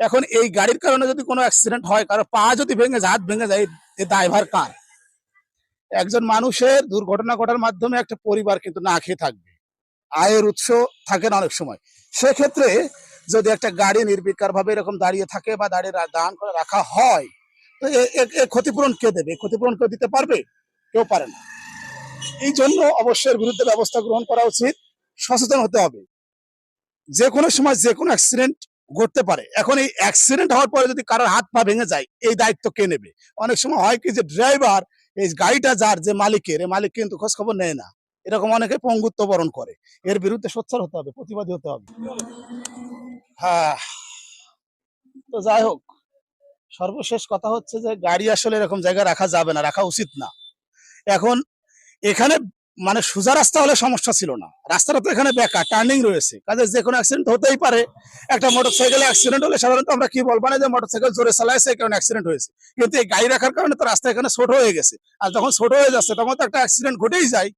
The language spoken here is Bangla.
এখন এই গাড়ির কারণে যদি কোনো অ্যাক্সিডেন্ট হয়, কারও পা যদি ভেঙে যায় হাত ভেঙে যায়, এ দায়ভার কার? একজন মানুষের দুর্ঘটনা ঘটার মাধ্যমে একটা পরিবার কিন্তু না খেয়ে থাকবে। আয়ের উৎস থাকে না অনেক সময়। সেক্ষেত্রে যদি একটা গাড়ি নির্বিকার ভাবে এরকম দাঁড়িয়ে থাকে বা দাঁড়িয়ে দান করে রাখা হয়, তো এ- ক্ষতিপূরণ কে দেবে? ক্ষতিপূরণ কেউ দিতে পারবে? কেউ পারে না। এই জন্য অবশ্যই বিরুদ্ধে ব্যবস্থা গ্রহণ করা উচিত। সচেতন হতে হবে। যে কোনো সময় যে কোনো অ্যাক্সিডেন্ট ঘটতে পারে। এখন এই অ্যাক্সিডেন্ট হওয়ার পরে যদি কারোর হাত পা ভেঙে যায়, এই দায়িত্ব কে নেবে? অনেক সময় হয় কি যে ড্রাইভার এই গাড়িটা যার যে মালিকের, এই মালিক কিন্তু খোঁজ খবর নেয় না। এরকম অনেকে পঙ্গুত্ব বরণ করে। এর বিরুদ্ধে সোচ্চার হতে হবে, প্রতিবাদী হতে হবে। হ্যাঁ। তো যাই হোক, সর্বশেষ কথা হচ্ছে যে গাড়ি আসলে এরকম জায়গায় রাখা যাবে না, রাখা উচিত না। এখন এখানে মানে সোজা রাস্তা হলে সমস্যা ছিল না। রাস্তাটা তো এখানে বেকার টার্নিং রয়েছে। কাজে যে কোনো অ্যাক্সিডেন্ট হতেই পারে। একটা মোটর সাইকেলে অ্যাক্সিডেন্ট হলে সাধারণত আমরা কি বলব না যে মোটর সাইকেল জোরে চালাইছে এই কারণে অ্যাক্সিডেন্ট হয়েছে। কিন্তু এই গাড়ি রাখার কারণে তো রাস্তা এখানে ছোট হয়ে গেছে। আর যখন ছোট হয়ে যাচ্ছে, তখন তো একটা অ্যাক্সিডেন্ট ঘটেই যায়।